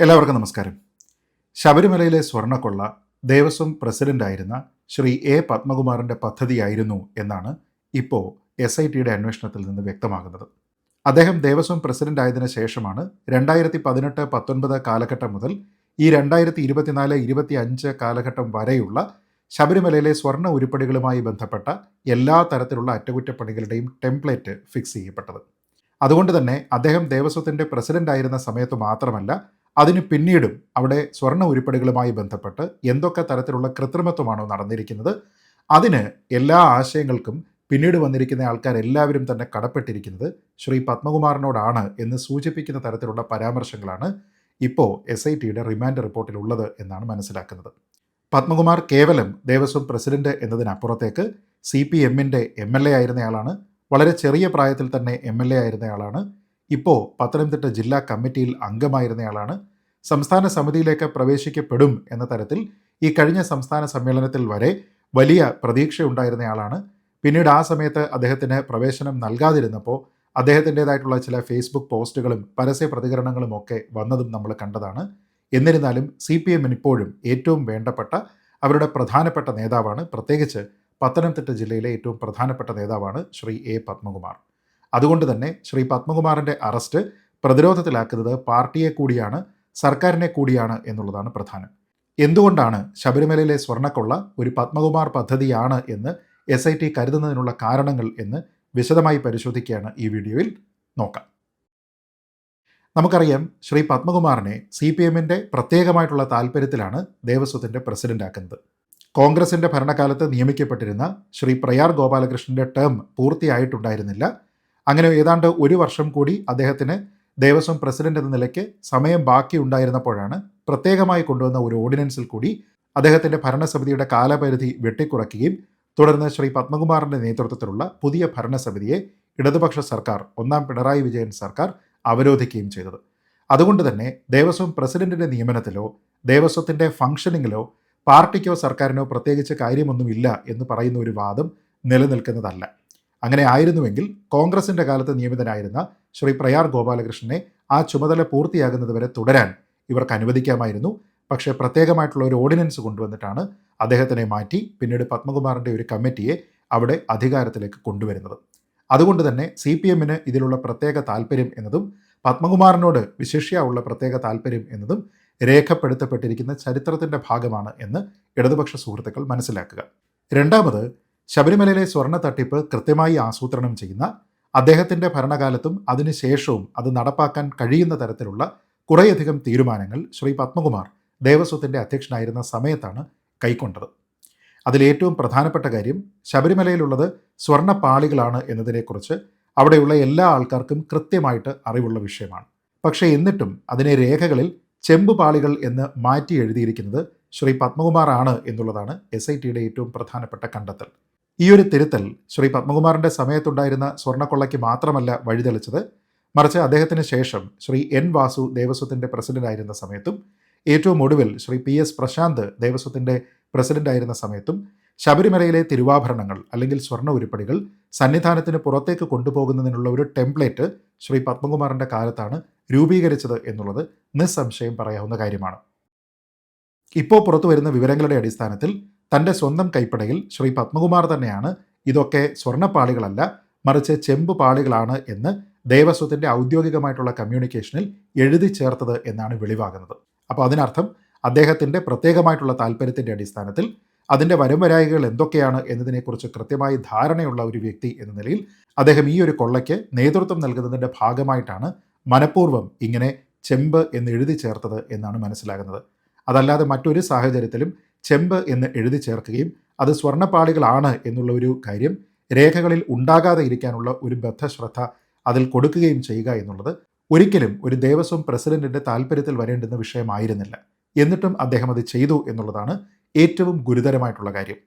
എല്ലാവർക്കും നമസ്കാരം. ശബരിമലയിലെ സ്വർണക്കൊള്ള ദേവസ്വം പ്രസിഡന്റായിരുന്ന ശ്രീ എ പത്മകുമാറിന്റെ പദ്ധതിയായിരുന്നു എന്നാണ് ഇപ്പോൾ എസ് ഐ ടിയുടെ അന്വേഷണത്തിൽ നിന്ന് വ്യക്തമാകുന്നത്. അദ്ദേഹം ദേവസ്വം പ്രസിഡന്റ് ആയതിനു ശേഷമാണ് രണ്ടായിരത്തി പതിനെട്ട് പത്തൊൻപത് കാലഘട്ടം മുതൽ ഈ രണ്ടായിരത്തി ഇരുപത്തിനാല് ഇരുപത്തി അഞ്ച് കാലഘട്ടം വരെയുള്ള ശബരിമലയിലെ സ്വർണ ഉരുപ്പടികളുമായി ബന്ധപ്പെട്ട എല്ലാ തരത്തിലുള്ള അറ്റകുറ്റപ്പണികളുടെയും ടെംപ്ലേറ്റ് ഫിക്സ് ചെയ്യപ്പെട്ടത്. അതുകൊണ്ട് തന്നെ അദ്ദേഹം ദേവസ്വത്തിന്റെ പ്രസിഡന്റ് ആയിരുന്ന സമയത്ത് മാത്രമല്ല അതിന് പിന്നീടും അവിടെ സ്വർണ ഉരുപ്പടികളുമായി ബന്ധപ്പെട്ട് എന്തൊക്കെ തരത്തിലുള്ള കൃത്രിമത്വമാണോ നടന്നിരിക്കുന്നത് അതിന് എല്ലാ ആശയങ്ങൾക്കും പിന്നീട് വന്നിരിക്കുന്ന ആൾക്കാരെല്ലാവരും തന്നെ കടപ്പെട്ടിരിക്കുന്നത് ശ്രീ പത്മകുമാറിനോടാണ് എന്ന് സൂചിപ്പിക്കുന്ന തരത്തിലുള്ള പരാമർശങ്ങളാണ് ഇപ്പോൾ എസ് ഐ ടിയുടെ റിമാൻഡ് റിപ്പോർട്ടിലുള്ളത് എന്നാണ് മനസ്സിലാക്കുന്നത്. പത്മകുമാർ കേവലം ദേവസ്വം പ്രസിഡന്റ് എന്നതിനപ്പുറത്തേക്ക് സി പി എമ്മിന്റെ എം എൽ എ ആയിരുന്നയാളാണ്. വളരെ ചെറിയ പ്രായത്തിൽ തന്നെ എം എൽ എ ആയിരുന്നയാളാണ്. ഇപ്പോൾ പത്തനംതിട്ട ജില്ലാ കമ്മിറ്റിയിൽ അംഗമായിരുന്നയാളാണ് സംസ്ഥാന സമിതിയിലേക്ക് പ്രവേശിക്കപ്പെടും എന്ന തരത്തിൽ ഈ കഴിഞ്ഞ സംസ്ഥാന സമ്മേളനത്തിൽ വരെ വലിയ പ്രതീക്ഷയുണ്ടായിരുന്നയാളാണ്. പിന്നീട് ആ സമയത്ത് അദ്ദേഹത്തിന് പ്രവേശനം നൽകാതിരുന്നപ്പോൾ അദ്ദേഹത്തിന്റെതായിട്ടുള്ള ചില ഫേസ്ബുക്ക് പോസ്റ്റുകളും പരസ്യ പ്രതികരണങ്ങളും ഒക്കെ വന്നതും നമ്മൾ കണ്ടതാണ്. എന്നിരുന്നാലും സി പി എമ്മിന് ഇപ്പോഴും ഏറ്റവും വേണ്ടപ്പെട്ട അവരുടെ പ്രധാനപ്പെട്ട നേതാവാണ് പ്രത്യേകിച്ച് പത്തനംതിട്ട ജില്ലയിലെ ഏറ്റവും പ്രധാനപ്പെട്ട നേതാവാണ് ശ്രീ എ പത്മകുമാർ. അതുകൊണ്ട് തന്നെ ശ്രീ പത്മകുമാറിന്റെ അറസ്റ്റ് പ്രതിരോധത്തിലാക്കുന്നത് പാർട്ടിയെ കൂടിയാണ് സർക്കാരിനെ കൂടിയാണ് എന്നുള്ളതാണ് പ്രധാനം. എന്തുകൊണ്ടാണ് ശബരിമലയിലെ സ്വർണക്കൊള്ള ഒരു പത്മകുമാർ പദ്ധതിയാണ് എന്ന് എസ് ഐ ടി കരുതുന്നതിനുള്ള കാരണങ്ങൾ എന്ന് വിശദമായി പരിശോധിക്കുകയാണ് ഈ വീഡിയോയിൽ നോക്കാം. നമുക്കറിയാം ശ്രീ പത്മകുമാറിനെ സി പി എമ്മിന്റെ പ്രത്യേകമായിട്ടുള്ള താല്പര്യത്തിലാണ് ദേവസ്വത്തിന്റെ പ്രസിഡന്റ് ആക്കുന്നത്. കോൺഗ്രസിന്റെ ഭരണകാലത്ത് നിയമിക്കപ്പെട്ടിരുന്ന ശ്രീ പ്രയാർ ഗോപാലകൃഷ്ണന്റെ ടേം പൂർത്തിയായിട്ടുണ്ടായിരുന്നില്ല. അങ്ങനെ ഏതാണ്ട് ഒരു വർഷം കൂടി അദ്ദേഹത്തിന് ദേവസ്വം പ്രസിഡന്റ് എന്ന നിലയ്ക്ക് സമയം ബാക്കി ഉണ്ടായിരുന്നപ്പോഴാണ് പ്രത്യേകമായി കൊണ്ടുവന്ന ഒരു ഓർഡിനൻസിൽ കൂടി അദ്ദേഹത്തിന്റെ ഭരണസമിതിയുടെ കാലപരിധി വെട്ടിക്കുറയ്ക്കുകയും തുടർന്ന് ശ്രീ പത്മകുമാറിന്റെ നേതൃത്വത്തിലുള്ള പുതിയ ഭരണസമിതിയെ ഇടതുപക്ഷ സർക്കാർ ഒന്നാം പിണറായി വിജയൻ സർക്കാർ അവരോധിക്കുകയും ചെയ്തത്. അതുകൊണ്ട് തന്നെ ദേവസ്വം പ്രസിഡന്റിന്റെ നിയമനത്തിലോ ദേവസ്വത്തിന്റെ ഫംഗ്ഷനിങ്ങിലോ പാർട്ടിക്കോ സർക്കാരിനോ പ്രത്യേകിച്ച് കാര്യമൊന്നുമില്ല എന്ന് പറയുന്ന ഒരു വാദം നിലനിൽക്കുന്നതല്ല. അങ്ങനെ ആയിരുന്നുവെങ്കിൽ കോൺഗ്രസിന്റെ കാലത്ത് നിയമിതനായിരുന്ന ശ്രീ പ്രയാർ ഗോപാലകൃഷ്ണനെ ആ ചുമതല പൂർത്തിയാകുന്നതുവരെ തുടരാൻ ഇവർക്ക് അനുവദിക്കാമായിരുന്നു. പക്ഷേ പ്രത്യേകമായിട്ടുള്ള ഒരു ഓർഡിനൻസ് കൊണ്ടുവന്നിട്ടാണ് അദ്ദേഹത്തിനെ മാറ്റി പിന്നീട് പത്മകുമാറിന്റെ ഒരു കമ്മിറ്റിയെ അവിടെ അധികാരത്തിലേക്ക് കൊണ്ടുവരുന്നത്. അതുകൊണ്ട് തന്നെ സി പി എമ്മിന് ഇതിലുള്ള പ്രത്യേക താല്പര്യം എന്നതും പത്മകുമാറിനോട് വിശിഷ്യ പ്രത്യേക താല്പര്യം എന്നതും രേഖപ്പെടുത്തപ്പെട്ടിരിക്കുന്ന ചരിത്രത്തിന്റെ ഭാഗമാണ് എന്ന് ഇടതുപക്ഷ സുഹൃത്തുക്കൾ മനസ്സിലാക്കുക. രണ്ടാമത് ശബരിമലയിലെ സ്വർണ തട്ടിപ്പ് കൃത്യമായി ആസൂത്രണം ചെയ്യുന്ന അദ്ദേഹത്തിന്റെ ഭരണകാലത്തും അതിനുശേഷവും അത് നടപ്പാക്കാൻ കഴിയുന്ന തരത്തിലുള്ള കുറേയധികം തീരുമാനങ്ങൾ ശ്രീ പത്മകുമാർ ദേവസ്വത്തിന്റെ അധ്യക്ഷനായിരുന്ന സമയത്താണ് കൈക്കൊണ്ടത്. അതിലേറ്റവും പ്രധാനപ്പെട്ട കാര്യം ശബരിമലയിലുള്ളത് സ്വർണ പാളികളാണ് എന്നതിനെക്കുറിച്ച് അവിടെയുള്ള എല്ലാ ആൾക്കാർക്കും കൃത്യമായിട്ട് അറിവുള്ള വിഷയമാണ്. പക്ഷേ എന്നിട്ടും അതിനെ രേഖകളിൽ ചെമ്പ് പാളികൾ എന്ന് മാറ്റി എഴുതിയിരിക്കുന്നത് ശ്രീ പത്മകുമാറാണ് എന്നുള്ളതാണ് എസ് ഐ ടിയുടെ ഏറ്റവും പ്രധാനപ്പെട്ട കണ്ടെത്തൽ. ഈ ഒരു തിരുത്തൽ ശ്രീ പത്മകുമാറിന്റെ സമയത്തുണ്ടായിരുന്ന സ്വർണക്കൊള്ളയ്ക്ക് മാത്രമല്ല വഴിതെളിച്ചത്. മറിച്ച് അദ്ദേഹത്തിന് ശേഷം ശ്രീ എൻ വാസു ദേവസ്വത്തിന്റെ പ്രസിഡന്റായിരുന്ന സമയത്തും ഏറ്റവും ഒടുവിൽ ശ്രീ പി എസ് പ്രശാന്ത് ദേവസ്വത്തിന്റെ പ്രസിഡന്റായിരുന്ന സമയത്തും ശബരിമലയിലെ തിരുവാഭരണങ്ങൾ അല്ലെങ്കിൽ സ്വർണ ഉരുപ്പടികൾ സന്നിധാനത്തിന് പുറത്തേക്ക് കൊണ്ടുപോകുന്നതിനുള്ള ഒരു ടെംപ്ലേറ്റ് ശ്രീ പത്മകുമാറിന്റെ കാലത്താണ് രൂപീകരിച്ചത് എന്നുള്ളത് നിസ്സംശയം പറയാവുന്ന കാര്യമാണ്. ഇപ്പോൾ പുറത്തു വരുന്ന വിവരങ്ങളുടെ അടിസ്ഥാനത്തിൽ തന്റെ സ്വന്തം കൈപ്പടയിൽ ശ്രീ പത്മകുമാർ തന്നെയാണ് ഇതൊക്കെ സ്വർണപ്പാളികളല്ല മറിച്ച് ചെമ്പ് പാളികളാണ് എന്ന് ദേവസ്വത്തിന്റെ ഔദ്യോഗികമായിട്ടുള്ള കമ്മ്യൂണിക്കേഷനിൽ എഴുതി ചേർത്തത് എന്നാണ് വെളിവാകുന്നത്. അപ്പോൾ അതിനർത്ഥം അദ്ദേഹത്തിന്റെ പ്രത്യേകമായിട്ടുള്ള താല്പര്യത്തിന്റെ അടിസ്ഥാനത്തിൽ അതിന്റെ വരംവരായികൾ എന്തൊക്കെയാണ് എന്നതിനെക്കുറിച്ച് കൃത്യമായി ധാരണയുള്ള ഒരു വ്യക്തി എന്ന നിലയിൽ അദ്ദേഹം ഈ ഒരു കൊള്ളയ്ക്ക് നേതൃത്വം നൽകുന്നതിന്റെ ഭാഗമായിട്ടാണ് മനഃപൂർവം ഇങ്ങനെ ചെമ്പ് എന്ന് എഴുതി ചേർത്തത് എന്നാണ് മനസ്സിലാകുന്നത്. അതല്ലാതെ മറ്റൊരു സാഹചര്യത്തിലും ചെമ്പ് എന്ന് എഴുതി ചേർക്കുകയും അത് സ്വർണപ്പാളികളാണ് എന്നുള്ള ഒരു കാര്യം രേഖകളിൽ ഉണ്ടാകാതെ ഇരിക്കാനുള്ള ഒരു ബദ്ധശ്രദ്ധ അതിൽ കൊടുക്കുകയും ചെയ്യുക എന്നുള്ളത് ഒരിക്കലും ഒരു ദേവസ്വം പ്രസിഡന്റിന്റെ താല്പര്യത്തിൽ വരേണ്ടുന്ന വിഷയമായിരുന്നില്ല. എന്നിട്ടും അദ്ദേഹം അത് ചെയ്തു എന്നുള്ളതാണ് ഏറ്റവും ഗുരുതരമായിട്ടുള്ള കാര്യം.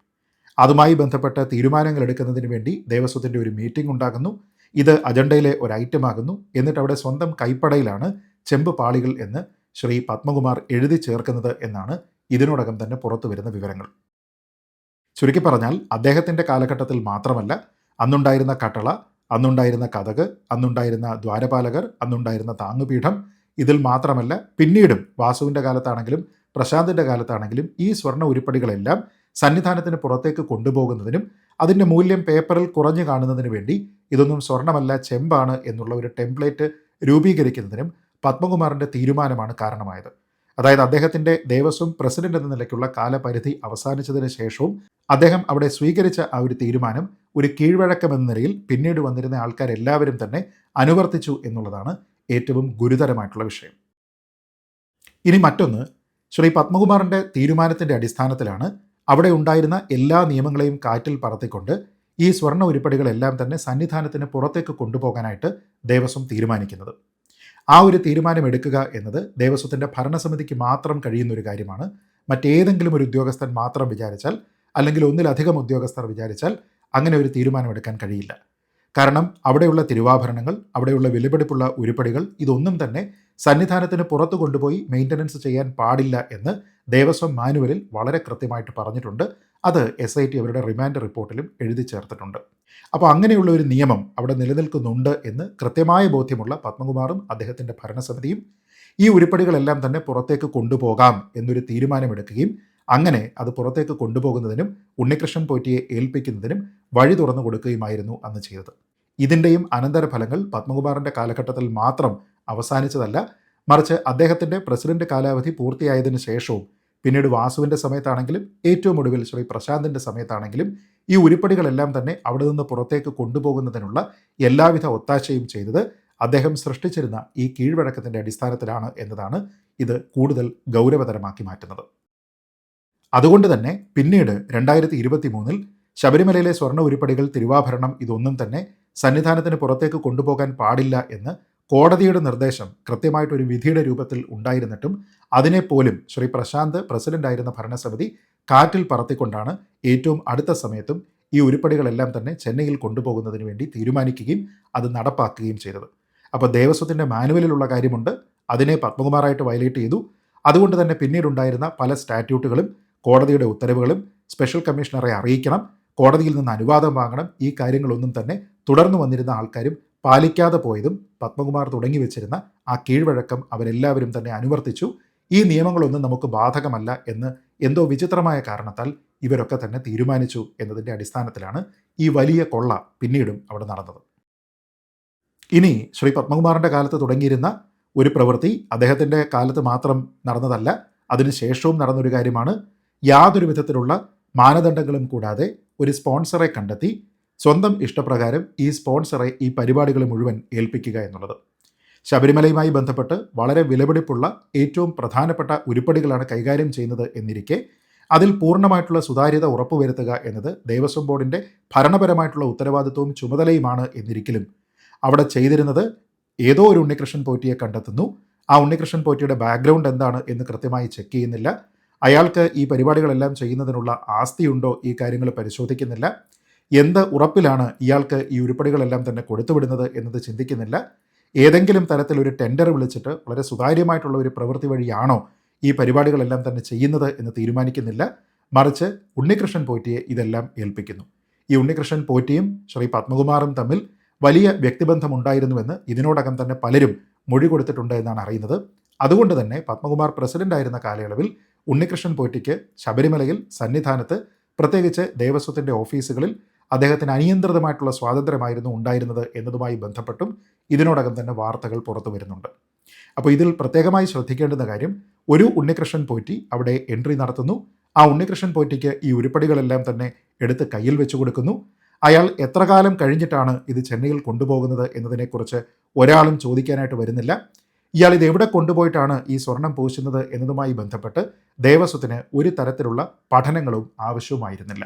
അതുമായി ബന്ധപ്പെട്ട തീരുമാനങ്ങൾ എടുക്കുന്നതിന് വേണ്ടി ദേവസ്വത്തിന്റെ ഒരു മീറ്റിംഗ് ഉണ്ടാകുന്നു. ഇത് അജണ്ടയിലെ ഒരു ഐറ്റം ആകുന്നു എന്നിട്ട് അവിടെ സ്വന്തം കൈപ്പടയിലാണ് ചെമ്പ് പാളികൾ എന്ന് ശ്രീ പത്മകുമാർ എഴുതി ചേർക്കുന്നത് എന്നാണ് ഇതിനോടകം തന്നെ പുറത്തു വരുന്ന വിവരങ്ങൾ. ചുരുക്കി പറഞ്ഞാൽ അദ്ദേഹത്തിന്റെ കാലഘട്ടത്തിൽ മാത്രമല്ല അന്നുണ്ടായിരുന്ന കട്ടള അന്നുണ്ടായിരുന്ന കഥക് അന്നുണ്ടായിരുന്ന ദ്വാരപാലകർ അന്നുണ്ടായിരുന്ന താങ്ങുപീഠം ഇതിൽ മാത്രമല്ല പിന്നീടും വാസുവിന്റെ കാലത്താണെങ്കിലും പ്രശാന്തിന്റെ കാലത്താണെങ്കിലും ഈ സ്വർണ ഉരുപ്പടികളെല്ലാം സന്നിധാനത്തിന് പുറത്തേക്ക് കൊണ്ടുപോകുന്നതിനും അതിന്റെ മൂല്യം പേപ്പറിൽ കുറഞ്ഞു കാണുന്നതിന് വേണ്ടി ഇതൊന്നും സ്വർണമല്ല ചെമ്പാണ് എന്നുള്ള ഒരു ടെംപ്ലേറ്റ് രൂപീകരിക്കുന്നതിനും പത്മകുമാറിന്റെ തീരുമാനമാണ് കാരണമായത്. അതായത് അദ്ദേഹത്തിന്റെ ദേവസ്വം പ്രസിഡന്റ് എന്ന നിലയ്ക്കുള്ള കാലപരിധി അവസാനിച്ചതിന് ശേഷവും അദ്ദേഹം അവിടെ സ്വീകരിച്ച ആ ഒരു തീരുമാനം ഒരു കീഴ്വഴക്കം എന്ന നിലയിൽ പിന്നീട് വന്നിരുന്ന ആൾക്കാരെല്ലാവരും തന്നെ അനുവർത്തിച്ചു എന്നുള്ളതാണ് ഏറ്റവും ഗുരുതരമായിട്ടുള്ള വിഷയം. ഇനി മറ്റൊന്ന് ശ്രീ പത്മകുമാറിന്റെ തീരുമാനത്തിന്റെ അടിസ്ഥാനത്തിലാണ് അവിടെ ഉണ്ടായിരുന്ന എല്ലാ നിയമങ്ങളെയും കാറ്റിൽ പറത്തിക്കൊണ്ട് ഈ സ്വർണ ഉരുപ്പടികളെല്ലാം തന്നെ സന്നിധാനത്തിന് പുറത്തേക്ക് കൊണ്ടുപോകാനായിട്ട് ദേവസ്വം തീരുമാനിക്കുന്നത്. ആ ഒരു തീരുമാനം എടുക്കുക എന്നത് ദേവസ്വത്തിന്റെ ഭരണസമിതിക്ക് മാത്രം കഴിയുന്ന ഒരു കാര്യമാണ്. മറ്റേതെങ്കിലും ഒരു ഉദ്യോഗസ്ഥൻ മാത്രം വിചാരിച്ചാൽ അല്ലെങ്കിൽ ഒന്നിലധികം ഉദ്യോഗസ്ഥർ വിചാരിച്ചാൽ അങ്ങനെ ഒരു തീരുമാനമെടുക്കാൻ കഴിയില്ല. കാരണം അവിടെയുള്ള തിരുവാഭരണങ്ങൾ അവിടെയുള്ള വിലപിടിപ്പുള്ള ഉരുപ്പടികൾ ഇതൊന്നും തന്നെ സന്നിധാനത്തിന് പുറത്തു കൊണ്ടുപോയി മെയിന്റനൻസ് ചെയ്യാൻ പാടില്ല എന്ന് ദേവസ്വം മാനുവലിൽ വളരെ കൃത്യമായിട്ട് പറഞ്ഞിട്ടുണ്ട്. അത് എസ് ഐ ടി അവരുടെ റിമാൻഡ് റിപ്പോർട്ടിലും എഴുതി ചേർത്തിട്ടുണ്ട്. അപ്പോൾ അങ്ങനെയുള്ള ഒരു നിയമം അവിടെ നിലനിൽക്കുന്നുണ്ട് എന്ന് കൃത്യമായ ബോധ്യമുള്ള പത്മകുമാറും അദ്ദേഹത്തിന്റെ ഭരണസമിതിയും ഈ ഉരുപ്പടികളെല്ലാം തന്നെ പുറത്തേക്ക് കൊണ്ടുപോകാം എന്നൊരു തീരുമാനമെടുക്കുകയും അങ്ങനെ അത് പുറത്തേക്ക് കൊണ്ടുപോകുന്നതിനും ഉണ്ണികൃഷ്ണൻ പോറ്റിയെ ഏൽപ്പിക്കുന്നതിനും വഴി തുറന്നു കൊടുക്കുകയുമായിരുന്നു അന്ന് ചെയ്തത്. ഇതിന്റെയും അനന്തരഫലങ്ങൾ പത്മകുമാറിന്റെ കാലഘട്ടത്തിൽ മാത്രം അവസാനിച്ചതല്ല മറിച്ച് അദ്ദേഹത്തിന്റെ പ്രസിഡന്റ് കാലാവധി പൂർത്തിയായതിനു ശേഷവും പിന്നീട് വാസുവിന്റെ സമയത്താണെങ്കിലും ഏറ്റവും ഒടുവിൽ ശ്രീ പ്രശാന്തിന്റെ സമയത്താണെങ്കിലും ഈ ഉരുപ്പടികളെല്ലാം തന്നെ അവിടെ നിന്ന് പുറത്തേക്ക് കൊണ്ടുപോകുന്നതിനുള്ള എല്ലാവിധ ഒത്താശയും ചെയ്തത് അദ്ദേഹം സൃഷ്ടിച്ചിരുന്ന ഈ കീഴ്വഴക്കത്തിന്റെ അടിസ്ഥാനത്തിലാണ് എന്നതാണ് ഇത് കൂടുതൽ ഗൗരവതരമാക്കി മാറ്റുന്നത്. അതുകൊണ്ട് തന്നെ പിന്നീട് രണ്ടായിരത്തി ഇരുപത്തി മൂന്നിൽ ശബരിമലയിലെ സ്വർണ ഉരുപ്പടികൾ തിരുവാഭരണം ഇതൊന്നും തന്നെ സന്നിധാനത്തിന് പുറത്തേക്ക് കൊണ്ടുപോകാൻ പാടില്ല എന്ന് കോടതിയുടെ നിർദ്ദേശം കൃത്യമായിട്ടൊരു വിധിയുടെ രൂപത്തിൽ ഉണ്ടായിരുന്നിട്ടും അതിനെപ്പോലും ശ്രീ പ്രശാന്ത് പ്രസിഡന്റായിരുന്ന ഭരണസമിതി കാറ്റിൽ പറത്തിക്കൊണ്ടാണ് ഏറ്റവും അടുത്ത സമയത്തും ഈ ഉരുപ്പടികളെല്ലാം തന്നെ ചെന്നൈയിൽ കൊണ്ടുപോകുന്നതിന് വേണ്ടി തീരുമാനിക്കുകയും അത് നടപ്പാക്കുകയും ചെയ്തത്. അപ്പോൾ ദേവസ്വത്തിന്റെ മാനുവലിലുള്ള കാര്യമുണ്ട്. അതിനെ പത്മകുമാറായിട്ട് വയലേറ്റ് ചെയ്തു. അതുകൊണ്ട് തന്നെ പിന്നീടുണ്ടായിരുന്ന പല സ്റ്റാറ്റ്യൂട്ടുകളും കോടതിയുടെ ഉത്തരവുകളും സ്പെഷ്യൽ കമ്മീഷണറെ അറിയിക്കണം കോടതിയിൽ നിന്ന് അനുവാദം വാങ്ങണം ഈ കാര്യങ്ങളൊന്നും തന്നെ തുടർന്നു വന്നിരുന്ന ആൾക്കാരും പാലിക്കാതെ പോയതും പത്മകുമാർ തുടങ്ങി വെച്ചിരുന്ന ആ കീഴ്വഴക്കം അവരെല്ലാവരും തന്നെ അനുവർത്തിച്ചു. ഈ നിയമങ്ങളൊന്നും നമുക്ക് ബാധകമല്ല എന്ന് എന്തോ വിചിത്രമായ കാരണത്താൽ ഇവരൊക്കെ തന്നെ തീരുമാനിച്ചു എന്നതിന്റെ അടിസ്ഥാനത്തിലാണ് ഈ വലിയ കൊള്ള പിന്നീടും അവിടെ നടന്നത്. ഇനി ശ്രീ പത്മകുമാറിന്റെ കാലത്ത് തുടങ്ങിയിരുന്ന ഒരു പ്രവൃത്തി അദ്ദേഹത്തിന്റെ കാലത്ത് മാത്രം നടന്നതല്ല അതിനുശേഷവും നടന്നൊരു കാര്യമാണ് യാതൊരു വിധത്തിലുള്ള മാനദണ്ഡങ്ങളും കൂടാതെ ഒരു സ്പോൺസറെ കണ്ടെത്തി സ്വന്തം ഇഷ്ടപ്രകാരം ഈ സ്പോൺസറെ ഈ പരിപാടികൾ മുഴുവൻ ഏൽപ്പിക്കുക എന്നുള്ളത്. ശബരിമലയുമായി ബന്ധപ്പെട്ട് വളരെ വിലപിടിപ്പുള്ള ഏറ്റവും പ്രധാനപ്പെട്ട ഉരുപ്പടികളാണ് കൈകാര്യം ചെയ്യുന്നത് എന്നിരിക്കെ അതിൽ പൂർണമായിട്ടുള്ള സുതാര്യത ഉറപ്പുവരുത്തുക എന്നത് ദേവസ്വം ബോർഡിന്റെ ഭരണപരമായിട്ടുള്ള ഉത്തരവാദിത്വവും ചുമതലയുമാണ് എന്നിരിക്കലും. അവിടെ ചെയ്തിരുന്നത് ഏതോ ഒരു ഉണ്ണികൃഷ്ണൻ പോറ്റിയെ കണ്ടെത്തുന്നു. ആ ഉണ്ണികൃഷ്ണൻ പോറ്റിയുടെ ബാക്ക്ഗ്രൗണ്ട് എന്താണ് എന്ന് കൃത്യമായി ചെക്ക് ചെയ്യുന്നില്ല. അയാൾക്ക് ഈ പരിപാടികളെല്ലാം ചെയ്യുന്നതിനുള്ള ആസ്തിയുണ്ടോ ഈ കാര്യങ്ങൾ പരിശോധിക്കുന്നില്ല. എന്ത് ഉറപ്പിലാണ് ഇയാൾക്ക് ഈ ഉരുപ്പടികളെല്ലാം തന്നെ കൊടുത്തുവിടുന്നത് എന്നത് ചിന്തിക്കുന്നില്ല. ഏതെങ്കിലും തരത്തിലൊരു ടെൻഡർ വിളിച്ചിട്ട് വളരെ സുതാര്യമായിട്ടുള്ള ഒരു പ്രവൃത്തി വഴിയാണോ ഈ പരിപാടികളെല്ലാം തന്നെ ചെയ്യുന്നത് എന്ന് തീരുമാനിക്കുന്നില്ല. മറിച്ച് ഉണ്ണികൃഷ്ണൻ പോറ്റിയെ ഇതെല്ലാം ഏൽപ്പിക്കുന്നു. ഈ ഉണ്ണികൃഷ്ണൻ പോറ്റിയും ശ്രീ പത്മകുമാറും തമ്മിൽ വലിയ വ്യക്തിബന്ധമുണ്ടായിരുന്നുവെന്ന് ഇതിനോടകം തന്നെ പലരും മൊഴി കൊടുത്തിട്ടുണ്ട് എന്നാണ് അറിയുന്നത്. അതുകൊണ്ട് തന്നെ പത്മകുമാർ പ്രസിഡന്റ് ആയിരുന്ന കാലയളവിൽ ഉണ്ണികൃഷ്ണൻ പോറ്റിക്ക് ശബരിമലയിൽ സന്നിധാനത്ത് പ്രത്യേകിച്ച് ദേവസ്വത്തിന്റെ ഓഫീസുകളിൽ അദ്ദേഹത്തിന് അനിയന്ത്രിതമായിട്ടുള്ള സ്വാതന്ത്ര്യമായിരുന്നു ഉണ്ടായിരുന്നത് എന്നതുമായി ബന്ധപ്പെട്ടും ഇതിനോടകം തന്നെ വാർത്തകൾ പുറത്തു വരുന്നുണ്ട്. അപ്പോൾ ഇതിൽ പ്രത്യേകമായി ശ്രദ്ധിക്കേണ്ടുന്ന കാര്യം ഒരു ഉണ്ണികൃഷ്ണൻ പോറ്റി അവിടെ എൻട്രി നടത്തുന്നു. ആ ഉണ്ണികൃഷ്ണൻ പോറ്റിക്ക് ഈ ഉരുപ്പടികളെല്ലാം തന്നെ എടുത്ത് കയ്യിൽ വെച്ചു കൊടുക്കുന്നു. അയാൾ എത്ര കാലം കഴിഞ്ഞിട്ടാണ് ഇത് ചെന്നൈയിൽ കൊണ്ടുപോകുന്നത് എന്നതിനെക്കുറിച്ച് ഒരാളും ചോദിക്കാനായിട്ട് വരുന്നില്ല. ഇയാൾ ഇത് എവിടെ കൊണ്ടുപോയിട്ടാണ് ഈ സ്വർണം പൂശുന്നത് എന്നതുമായി ബന്ധപ്പെട്ട് ദേവസ്വത്തിന് ഒരു തരത്തിലുള്ള പഠനങ്ങളും ആവശ്യവുമായിരുന്നില്ല.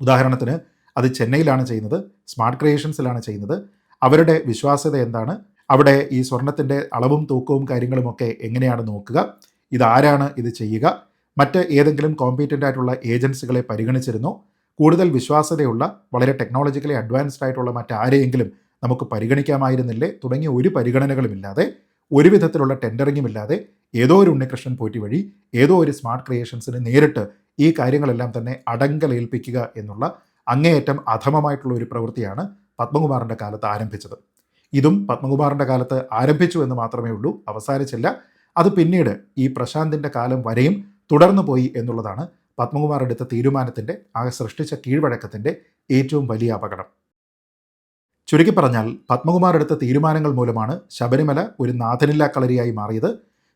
ഉദാഹരണത്തിന് അത് ചെന്നൈയിലാണ് ചെയ്യുന്നത് സ്മാർട്ട് ക്രിയേഷൻസിലാണ് ചെയ്യുന്നത്. അവരുടെ വിശ്വാസ്യത എന്താണ്? അവിടെ ഈ സ്വർണത്തിന്റെ അളവും തൂക്കവും കാര്യങ്ങളുമൊക്കെ എങ്ങനെയാണ് നോക്കുക? ഇതാരാണ് ഇത് ചെയ്യുക? മറ്റ് ഏതെങ്കിലും കോമ്പീറ്റന്റ് ആയിട്ടുള്ള ഏജൻസികളെ പരിഗണിച്ചിരുന്നോ? കൂടുതൽ വിശ്വാസ്യതയുള്ള വളരെ ടെക്നോളജിക്കലി അഡ്വാൻസ്ഡ് ആയിട്ടുള്ള മറ്റാരെയെങ്കിലും നമുക്ക് പരിഗണിക്കാമായിരുന്നില്ലേ? തുടങ്ങിയ ഒരു പരിഗണനകളുമില്ലാതെ ഒരു വിധത്തിലുള്ള ടെൻഡറിങ്ങും ഇല്ലാതെ ഏതോ ഒരു ഉണ്ണികൃഷ്ണൻ പോറ്റി വഴി ഏതോ ഒരു സ്മാർട്ട് ക്രിയേഷൻസിന് നേരിട്ട് ഈ കാര്യങ്ങളെല്ലാം തന്നെ അടങ്കലേൽപ്പിക്കുക എന്നുള്ള അങ്ങേയറ്റം അധമമായിട്ടുള്ള ഒരു പ്രവൃത്തിയാണ് പത്മകുമാറിന്റെ കാലത്ത് ആരംഭിച്ചത്. ഇതും പത്മകുമാറിന്റെ കാലത്ത് ആരംഭിച്ചു എന്ന് മാത്രമേ ഉള്ളൂ അവസാനിച്ചില്ല. അത് പിന്നീട് ഈ പ്രശാന്തിന്റെ കാലം വരെയും തുടർന്നു പോയി എന്നുള്ളതാണ് പത്മകുമാർ എടുത്ത തീരുമാനത്തിന്റെ ആ സൃഷ്ടിച്ച കീഴ്വഴക്കത്തിന്റെ ഏറ്റവും വലിയ അപകടം. ചുരുക്കി പറഞ്ഞാൽ പത്മകുമാർ എടുത്ത തീരുമാനങ്ങൾ മൂലമാണ് ശബരിമല ഒരു നാഥനില്ലാ കളരിയായി മാറിയത്.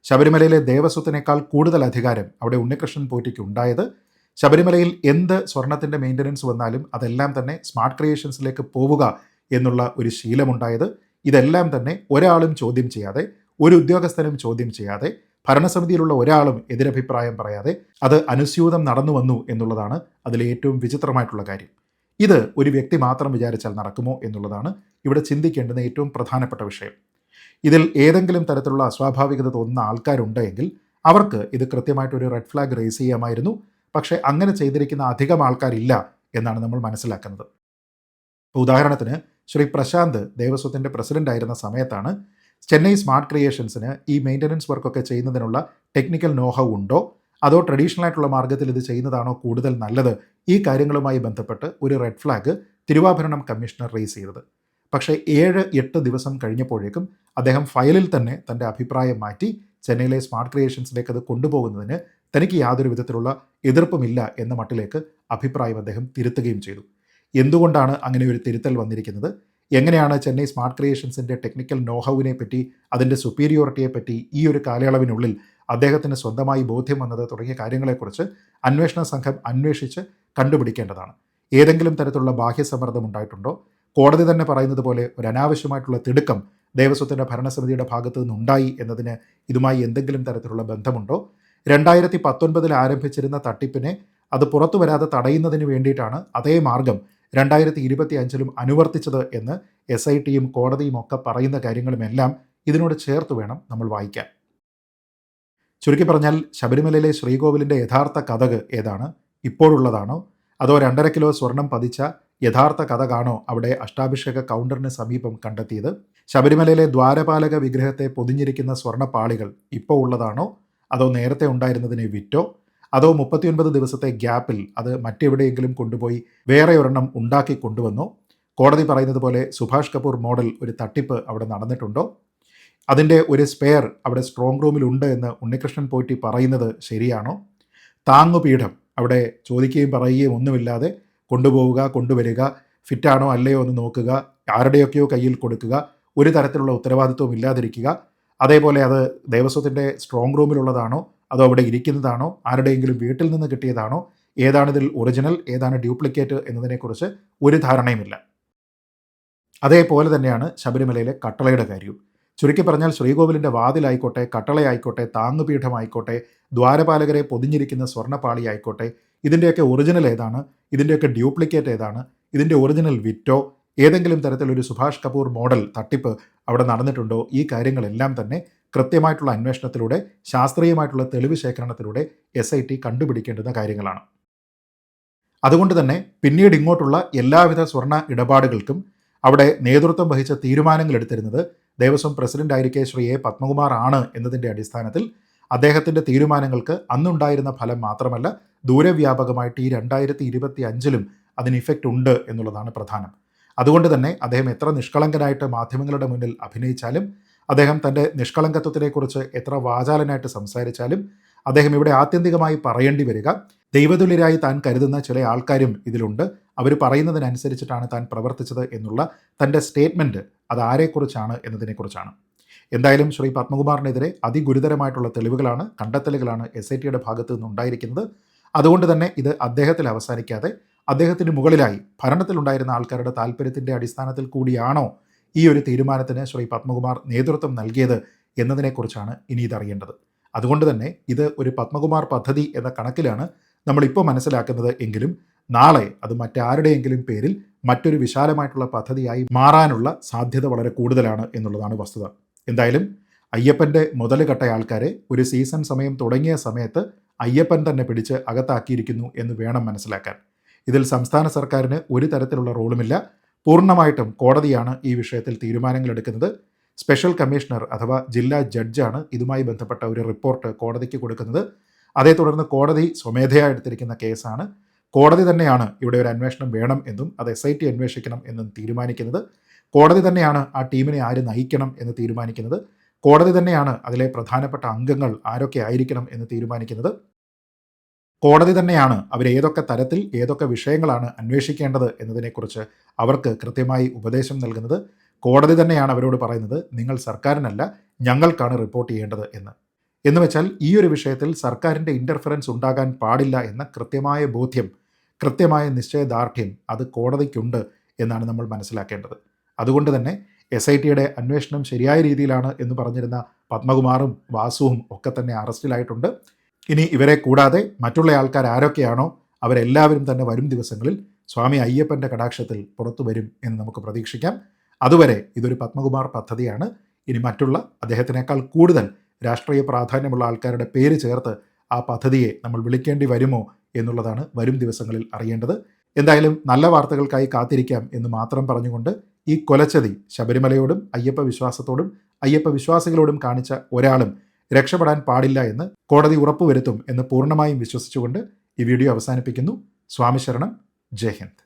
ശബരിമലയിലെ ദേവസ്വത്തിനേക്കാൾ കൂടുതൽ അധികാരം അവിടെ ഉണ്ണികൃഷ്ണൻ പോറ്റിക്ക് ഉണ്ടായത്. ശബരിമലയിൽ എന്ത് സ്വർണത്തിന്റെ മെയിന്റനൻസ് വന്നാലും അതെല്ലാം തന്നെ സ്മാർട്ട് ക്രിയേഷൻസിലേക്ക് പോവുക എന്നുള്ള ഒരു ശീലമുണ്ടായത്. ഇതെല്ലാം തന്നെ ഒരാളും ചോദ്യം ചെയ്യാതെ ഒരു ഉദ്യോഗസ്ഥനും ചോദ്യം ചെയ്യാതെ ഭരണസമിതിയിലുള്ള ഒരാളും എതിരഭിപ്രായം പറയാതെ അത് അനുസ്യൂതം നടന്നു വന്നു എന്നുള്ളതാണ് അതിലെ ഏറ്റവും വിചിത്രമായിട്ടുള്ള കാര്യം. ഇത് ഒരു വ്യക്തി മാത്രം വിചാരിച്ചാൽ നടക്കുമോ എന്നുള്ളതാണ് ഇവിടെ ചിന്തിക്കേണ്ടുന്ന ഏറ്റവും പ്രധാനപ്പെട്ട വിഷയം. ഇതിൽ ഏതെങ്കിലും തരത്തിലുള്ള അസ്വാഭാവികത തോന്നുന്ന ആൾക്കാരുണ്ടെങ്കിൽ അവർക്ക് ഇത് കൃത്യമായിട്ടൊരു റെഡ് ഫ്ലാഗ് റേസ് ചെയ്യാമായിരുന്നു. പക്ഷേ അങ്ങനെ ചെയ്തിരിക്കുന്ന അധികം ആൾക്കാരില്ല എന്നാണ് നമ്മൾ മനസ്സിലാക്കുന്നത്. ഉദാഹരണത്തിന് ശ്രീ പ്രശാന്ത് ദേവസ്വത്തിന്റെ പ്രസിഡന്റ് ആയിരുന്ന സമയത്താണ് ചെന്നൈ സ്മാർട്ട് ക്രിയേഷൻസിന് ഈ മെയിന്റനൻസ് വർക്കൊക്കെ ചെയ്യുന്നതിനുള്ള ടെക്നിക്കൽ നോഹവ് ഉണ്ടോ? അതോ ട്രഡീഷണൽ ആയിട്ടുള്ള മാർഗത്തിൽ ഇത് ചെയ്യുന്നതാണോ കൂടുതൽ നല്ലത്? ഈ കാര്യങ്ങളുമായി ബന്ധപ്പെട്ട് ഒരു red flag Thiruvabharanam commissioner raise ചെയ്തത്. പക്ഷേ ഏഴ് എട്ട് ദിവസം കഴിഞ്ഞപ്പോഴേക്കും അദ്ദേഹം ഫയലിൽ തന്നെ തന്റെ അഭിപ്രായം മാറ്റി ചെന്നൈയിലെ സ്മാർട്ട് ക്രിയേഷൻസിലേക്ക് അത് കൊണ്ടുപോകുന്നതിന് തനിക്ക് യാതൊരു വിധത്തിലുള്ള എതിർപ്പുമില്ല എന്ന മട്ടിലേക്ക് അഭിപ്രായം അദ്ദേഹം തിരുത്തുകയും ചെയ്തു. എന്തുകൊണ്ടാണ് അങ്ങനെ ഒരു തിരുത്തൽ വന്നിരിക്കുന്നത്? എങ്ങനെയാണ് ചെന്നൈ സ്മാർട്ട് ക്രിയേഷൻസിന്റെ ടെക്നിക്കൽ നോഹവിനെ പറ്റി അതിന്റെ സുപ്പീരിയോറിറ്റിയെ പറ്റി ഈ ഒരു കാലയളവിനുള്ളിൽ അദ്ദേഹത്തിന് സ്വന്തമായി ബോധ്യം വന്നത് തുടങ്ങിയ കാര്യങ്ങളെക്കുറിച്ച് അന്വേഷണ സംഘം അന്വേഷിച്ച് കണ്ടുപിടിക്കേണ്ടതാണ്. ഏതെങ്കിലും തരത്തിലുള്ള ബാഹ്യസമ്മർദ്ദം ഉണ്ടായിട്ടുണ്ടോ? കോടതി തന്നെ പറയുന്നത് പോലെ ഒരു അനാവശ്യമായിട്ടുള്ള തിടുക്കം ദേവസ്വത്തിന്റെ ഭരണസമിതിയുടെ ഭാഗത്തു നിന്നുണ്ടായി എന്നതിന് ഇതുമായി എന്തെങ്കിലും തരത്തിലുള്ള ബന്ധമുണ്ടോ? രണ്ടായിരത്തി പത്തൊൻപതിൽ ആരംഭിച്ചിരുന്ന തട്ടിപ്പിനെ അത് പുറത്തു വരാതെ തടയുന്നതിന് വേണ്ടിയിട്ടാണ് അതേ മാർഗം രണ്ടായിരത്തി ഇരുപത്തി അഞ്ചിലും അനുവർത്തിച്ചത് എന്ന് എസ് ഐ ടിയും കോടതിയും ഒക്കെ പറയുന്ന കാര്യങ്ങളുമെല്ലാം ഇതിനോട് ചേർത്ത് വേണം നമ്മൾ വായിക്കാൻ. ചുരുക്കി പറഞ്ഞാൽ ശബരിമലയിലെ ശ്രീകോവിലിന്റെ യഥാർത്ഥ കഥക് ഏതാണ്? ഇപ്പോഴുള്ളതാണോ? അതോ രണ്ടര കിലോ സ്വർണം പതിച്ച യഥാർത്ഥ കഥ കാണോ? അവിടെ അഷ്ടാഭിഷേക കൗണ്ടറിന് സമീപം കണ്ടെത്തിയത്. ശബരിമലയിലെ ദ്വാരപാലക വിഗ്രഹത്തെ പൊതിഞ്ഞിരിക്കുന്ന സ്വർണപ്പാളികൾ ഇപ്പോൾ ഉള്ളതാണോ? അതോ നേരത്തെ ഉണ്ടായിരുന്നതിനെ വിറ്റോ? അതോ മുപ്പത്തിയൊൻപത് ദിവസത്തെ ഗ്യാപ്പിൽ അത് മറ്റെവിടെയെങ്കിലും കൊണ്ടുപോയി വേറെ ഒരെണ്ണം ഉണ്ടാക്കി കൊണ്ടുവന്നോ? കോടതി പറയുന്നത് പോലെ സുഭാഷ് കപൂർ മോഡൽ ഒരു തട്ടിപ്പ് അവിടെ നടന്നിട്ടുണ്ടോ? അതിന്റെ ഒരു സ്പെയർ അവിടെ സ്ട്രോങ് റൂമിലുണ്ട് എന്ന് ഉണ്ണികൃഷ്ണൻ പോറ്റി പറയുന്നത് ശരിയാണോ? താങ്ങുപീഠം. അവിടെ ചോദിക്കുകയും പറയുകയും ഒന്നുമില്ലാതെ കൊണ്ടുപോവുക കൊണ്ടുവരിക ഫിറ്റാണോ അല്ലയോ എന്ന് നോക്കുക ആരുടെയൊക്കെയോ കയ്യിൽ കൊടുക്കുക ഒരു തരത്തിലുള്ള ഉത്തരവാദിത്വം ഇല്ലാതിരിക്കുക. അതേപോലെ അത് ദേവസ്വത്തിന്റെ സ്ട്രോങ് റൂമിലുള്ളതാണോ അതോ അവിടെ ഇരിക്കുന്നതാണോ? ആരുടെയെങ്കിലും വീട്ടിൽ നിന്ന് കിട്ടിയതാണോ? ഏതാണിതിൽ ഒറിജിനൽ ഏതാണ് ഡ്യൂപ്ലിക്കേറ്റ് എന്നതിനെക്കുറിച്ച് ഒരു ധാരണയുമില്ല. അതേപോലെ തന്നെയാണ് ശബരിമലയിലെ കട്ടളയുടെ കാര്യവും. ചുരുക്കി പറഞ്ഞാൽ ശ്രീകോവിലിന്റെ വാതിലായിക്കോട്ടെ കട്ടളയായിക്കോട്ടെ താങ്ങുപീഠമായിക്കോട്ടെ ദ്വാരപാലകരെ പൊതിഞ്ഞിരിക്കുന്ന സ്വർണപ്പാളി ആയിക്കോട്ടെ ഇതിന്റെയൊക്കെ ഒറിജിനൽ ഏതാണ് ഇതിന്റെയൊക്കെ ഡ്യൂപ്ലിക്കേറ്റ് ഏതാണ് ഇതിന്റെ ഒറിജിനൽ വിറ്റോ ഏതെങ്കിലും തരത്തിലൊരു സുഭാഷ് കപൂർ മോഡൽ തട്ടിപ്പ് അവിടെ നടന്നിട്ടുണ്ടോ ഈ കാര്യങ്ങളെല്ലാം തന്നെ കൃത്യമായിട്ടുള്ള അന്വേഷണത്തിലൂടെ ശാസ്ത്രീയമായിട്ടുള്ള തെളിവ് ശേഖരണത്തിലൂടെ എസ് ഐ ടി കണ്ടുപിടിക്കേണ്ടുന്ന കാര്യങ്ങളാണ്. അതുകൊണ്ട് തന്നെ പിന്നീട് ഇങ്ങോട്ടുള്ള എല്ലാവിധ സ്വർണ ഇടപാടുകൾക്കും അവിടെ നേതൃത്വം വഹിച്ച തീരുമാനങ്ങൾ എടുത്തിരുന്നത് ദേവസ്വം പ്രസിഡന്റ് ആയിരിക്കെ ശ്രീ എ പത്മകുമാർ ആണ് എന്നതിന്റെ അടിസ്ഥാനത്തിൽ അദ്ദേഹത്തിന്റെ തീരുമാനങ്ങൾക്ക് അന്നുണ്ടായിരുന്ന ഫലം മാത്രമല്ല ദൂരവ്യാപകമായിട്ട് ഈ രണ്ടായിരത്തി ഇരുപത്തി അഞ്ചിലും അതിന് ഇഫക്റ്റ് ഉണ്ട് എന്നുള്ളതാണ് പ്രധാനം. അതുകൊണ്ട് തന്നെ അദ്ദേഹം എത്ര നിഷ്കളങ്കനായിട്ട് മാധ്യമങ്ങളുടെ മുന്നിൽ അഭിനയിച്ചാലും അദ്ദേഹം തന്റെ നിഷ്കളങ്കത്വത്തിനെക്കുറിച്ച് എത്ര വാചാലനായിട്ട് സംസാരിച്ചാലും അദ്ദേഹം ഇവിടെ ആത്യന്തികമായി പറയേണ്ടി വരിക. ദൈവതുല്യരായി താൻ കരുതുന്ന ചില ആൾക്കാരും ഇതിലുണ്ട്. അവർ പറയുന്നതിനനുസരിച്ചിട്ടാണ് താൻ പ്രവർത്തിച്ചത് എന്നുള്ള തന്റെ സ്റ്റേറ്റ്മെന്റ് അത് ആരെക്കുറിച്ചാണ് എന്നതിനെക്കുറിച്ചാണ്. എന്തായാലും ശ്രീ പത്മകുമാറിനെതിരെ അതിഗുരുതരമായിട്ടുള്ള തെളിവുകളാണ് കണ്ടെത്തലുകളാണ് എസ് ഐ ടിയുടെ ഭാഗത്തു നിന്നുണ്ടായിരിക്കുന്നത് അതുകൊണ്ട് തന്നെ ഇത് അദ്ദേഹത്തിൽ അവസാനിക്കാതെ അദ്ദേഹത്തിന് മുകളിലായി ഭരണത്തിലുണ്ടായിരുന്ന ആൾക്കാരുടെ താല്പര്യത്തിന്റെ അടിസ്ഥാനത്തിൽ കൂടിയാണോ ഈ ഒരു തീരുമാനത്തിന് ശ്രീ പത്മകുമാർ നേതൃത്വം നൽകിയത് എന്നതിനെക്കുറിച്ചാണ് ഇനി ഇതറിയേണ്ടത്. അതുകൊണ്ട് തന്നെ ഇത് ഒരു പത്മകുമാർ പദ്ധതി എന്ന കണക്കിലാണ് നമ്മളിപ്പോൾ മനസ്സിലാക്കുന്നത് എങ്കിലും നാളെ അത് മറ്റാരുടെയെങ്കിലും പേരിൽ മറ്റൊരു വിശാലമായിട്ടുള്ള പദ്ധതിയായി മാറാനുള്ള സാധ്യത വളരെ കൂടുതലാണ് എന്നുള്ളതാണ് വസ്തുത. എന്തായാലും അയ്യപ്പന്റെ മുതലുകെട്ട ആൾക്കാരെ ഒരു സീസൺ സമയം തുടങ്ങിയ സമയത്ത് അയ്യപ്പൻ തന്നെ പിടിച്ച് അകത്താക്കിയിരിക്കുന്നു എന്ന് വേണം മനസ്സിലാക്കാൻ. ഇതിൽ സംസ്ഥാന സർക്കാരിന് ഒരു തരത്തിലുള്ള റോളുമില്ല. പൂർണമായിട്ടും കോടതിയാണ് ഈ വിഷയത്തിൽ തീരുമാനങ്ങൾ എടുക്കുന്നത് സ്പെഷ്യൽ കമ്മീഷണർ അഥവാ ജില്ലാ ജഡ്ജാണ് ഇതുമായി ബന്ധപ്പെട്ട ഒരു റിപ്പോർട്ട് കോടതിക്ക് കൊടുക്കുന്നത്. അതേ തുടർന്ന് കോടതി സ്വമേധയാ എടുത്തിരിക്കുന്ന കേസാണ്. കോടതി തന്നെയാണ് ഇവിടെ ഒരു അന്വേഷണം വേണം എന്നും അത് എസ് ഐ ടി അന്വേഷിക്കണം എന്നും തീരുമാനിക്കുന്നത്. കോടതി തന്നെയാണ് ആ ടീമിനെ ആര് നയിക്കണം എന്ന് തീരുമാനിക്കുന്നത്. കോടതി തന്നെയാണ് അതിലെ പ്രധാനപ്പെട്ട അംഗങ്ങൾ ആരൊക്കെ ആയിരിക്കണം എന്ന് തീരുമാനിക്കുന്നത്. കോടതി തന്നെയാണ് അവർ ഏതൊക്കെ തരത്തിൽ ഏതൊക്കെ വിഷയങ്ങളാണ് അന്വേഷിക്കേണ്ടത് എന്നതിനെക്കുറിച്ച് അവർക്ക് കൃത്യമായി ഉപദേശം നൽകുന്നത്. കോടതി തന്നെയാണ് അവരോട് പറയുന്നത് നിങ്ങൾ സർക്കാരിനല്ല ഞങ്ങൾക്കാണ് റിപ്പോർട്ട് ചെയ്യേണ്ടത് എന്ന്. എന്ന് വെച്ചാൽ ഈ ഒരു വിഷയത്തിൽ സർക്കാരിന്റെ ഇന്റർഫറൻസ് ഉണ്ടാകാൻ പാടില്ല എന്ന കൃത്യമായ ബോധ്യം കൃത്യമായ നിശ്ചയദാർഢ്യം അത് കോടതിക്കുണ്ട് എന്നാണ് നമ്മൾ മനസ്സിലാക്കേണ്ടത്. അതുകൊണ്ട് തന്നെ എസ് ഐ ടിയുടെ അന്വേഷണം ശരിയായ രീതിയിലാണ് എന്ന് പറഞ്ഞിരുന്ന പത്മകുമാറും വാസുവും ഒക്കെ തന്നെ അറസ്റ്റിലായിട്ടുണ്ട്. ഇനി ഇവരെ കൂടാതെ മറ്റുള്ള ആൾക്കാർ ആരൊക്കെയാണോ അവരെല്ലാവരും തന്നെ വരും ദിവസങ്ങളിൽ സ്വാമി അയ്യപ്പന്റെ കടാക്ഷത്തിൽ പുറത്തു വരും എന്ന് നമുക്ക് പ്രതീക്ഷിക്കാം. അതുവരെ ഇതൊരു പത്മകുമാർ പദ്ധതിയാണ്. ഇനി മറ്റുള്ള അദ്ദേഹത്തിനേക്കാൾ കൂടുതൽ രാഷ്ട്രീയ പ്രാധാന്യമുള്ള ആൾക്കാരുടെ പേര് ചേർത്ത് ആ പദ്ധതിയെ നമ്മൾ വിളിക്കേണ്ടി വരുമോ എന്നുള്ളതാണ് വരും ദിവസങ്ങളിൽ അറിയേണ്ടത്. എന്തായാലും നല്ല വാർത്തകൾക്കായി കാത്തിരിക്കാം എന്ന് മാത്രം പറഞ്ഞുകൊണ്ട് ഈ കൊലച്ചതി ശബരിമലയോടും അയ്യപ്പ വിശ്വാസത്തോടും അയ്യപ്പ വിശ്വാസികളോടും കാണിച്ച ഒരാളും രക്ഷപ്പെടാൻ പാടില്ല എന്ന് കോടതി ഉറപ്പുവരുത്തും എന്ന് പൂർണമായും വിശ്വസിച്ചുകൊണ്ട് ഈ വീഡിയോ അവസാനിപ്പിക്കുന്നു. സ്വാമി ശരണം